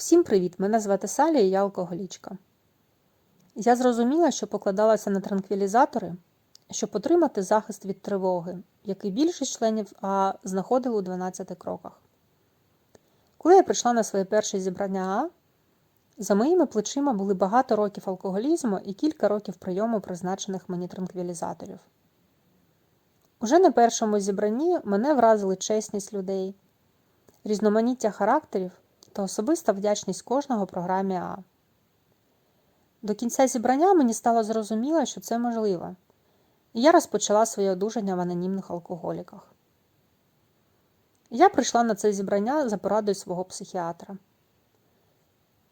Всім привіт! Мене звати Салія і я алкоголічка. Я зрозуміла, що покладалася на транквілізатори, щоб отримати захист від тривоги, який більшість членів А знаходили у 12 кроках. Коли я прийшла на своє перше зібрання А, за моїми плечима були багато років алкоголізму і кілька років прийому призначених мені транквілізаторів. Уже на першому зібранні мене вразили чесність людей, різноманіття характерів та особиста вдячність кожного програмі А. До кінця зібрання мені стало зрозуміло, що це можливо, і я розпочала своє одужання в анонімних алкоголіках. Я прийшла на це зібрання за порадою свого психіатра.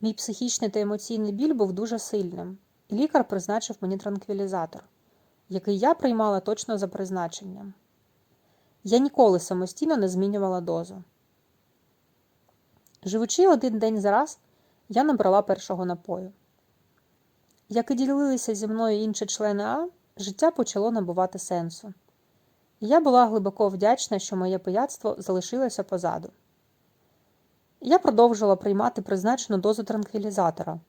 Мій психічний та емоційний біль був дуже сильним, і лікар призначив мені транквілізатор, який я приймала точно за призначенням. Я ніколи самостійно не змінювала дозу. Живучи один день за раз, я набрала першого напою. Як і ділилися зі мною інші члени А, життя почало набувати сенсу. І я була глибоко вдячна, що моє пияцтво залишилося позаду. Я продовжила приймати призначену дозу транквілізатора,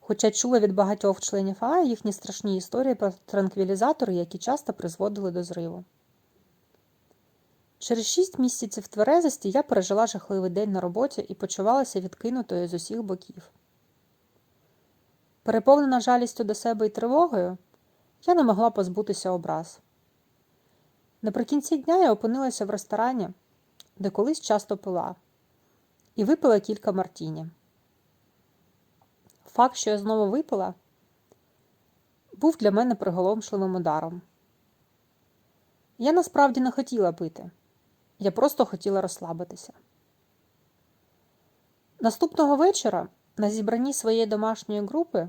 хоча чула від багатьох членів А їхні страшні історії про транквілізатори, які часто призводили до зриву. Через шість місяців тверезості я пережила жахливий день на роботі і почувалася відкинутою з усіх боків. Переповнена жалістю до себе і тривогою, я не могла позбутися образ. Наприкінці дня я опинилася в ресторані, де колись часто пила, і випила кілька мартіні. Факт, що я знову випила, був для мене приголомшливим ударом. Я насправді не хотіла пити. Я просто хотіла розслабитися. Наступного вечора, на зібранні своєї домашньої групи,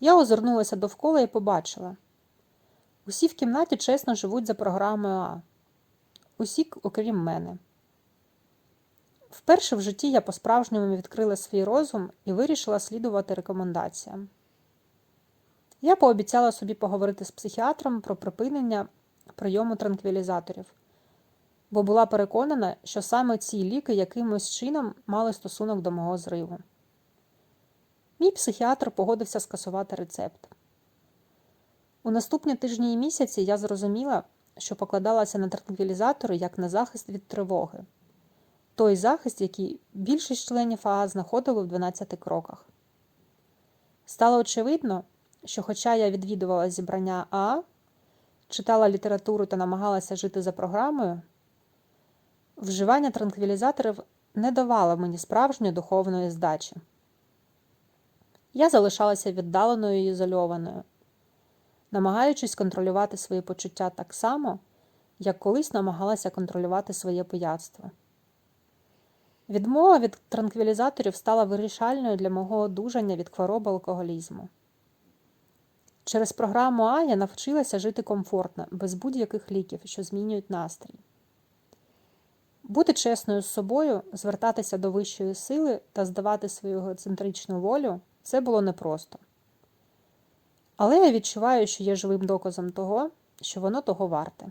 я озирнулася довкола і побачила усі в кімнаті чесно живуть за програмою А. Усі, окрім мене. Вперше в житті я по-справжньому відкрила свій розум і вирішила слідувати рекомендаціям. Я пообіцяла собі поговорити з психіатром про припинення прийому транквілізаторів бо була переконана, що саме ці ліки якимось чином мали стосунок до мого зриву. Мій психіатр погодився скасувати рецепт. У наступні тижні і місяці я зрозуміла, що покладалася на транквілізатори як на захист від тривоги, той захист, який більшість членів АА знаходили в 12 кроках. Стало очевидно, що, хоча я відвідувала зібрання АА, читала літературу та намагалася жити за програмою, Вживання транквілізаторів не давало мені справжньої духовної здачі. Я залишалася віддаленою і ізольованою, намагаючись контролювати свої почуття так само, як колись намагалася контролювати своє пияцтво. Відмова від транквілізаторів стала вирішальною для мого одужання від хвороби алкоголізму. Через програму А я навчилася жити комфортно, без будь-яких ліків, що змінюють настрій. Бути чесною з собою, звертатися до вищої сили та здавати свою егоцентричну волю це було непросто. Але я відчуваю, що є живим доказом того, що воно того варте.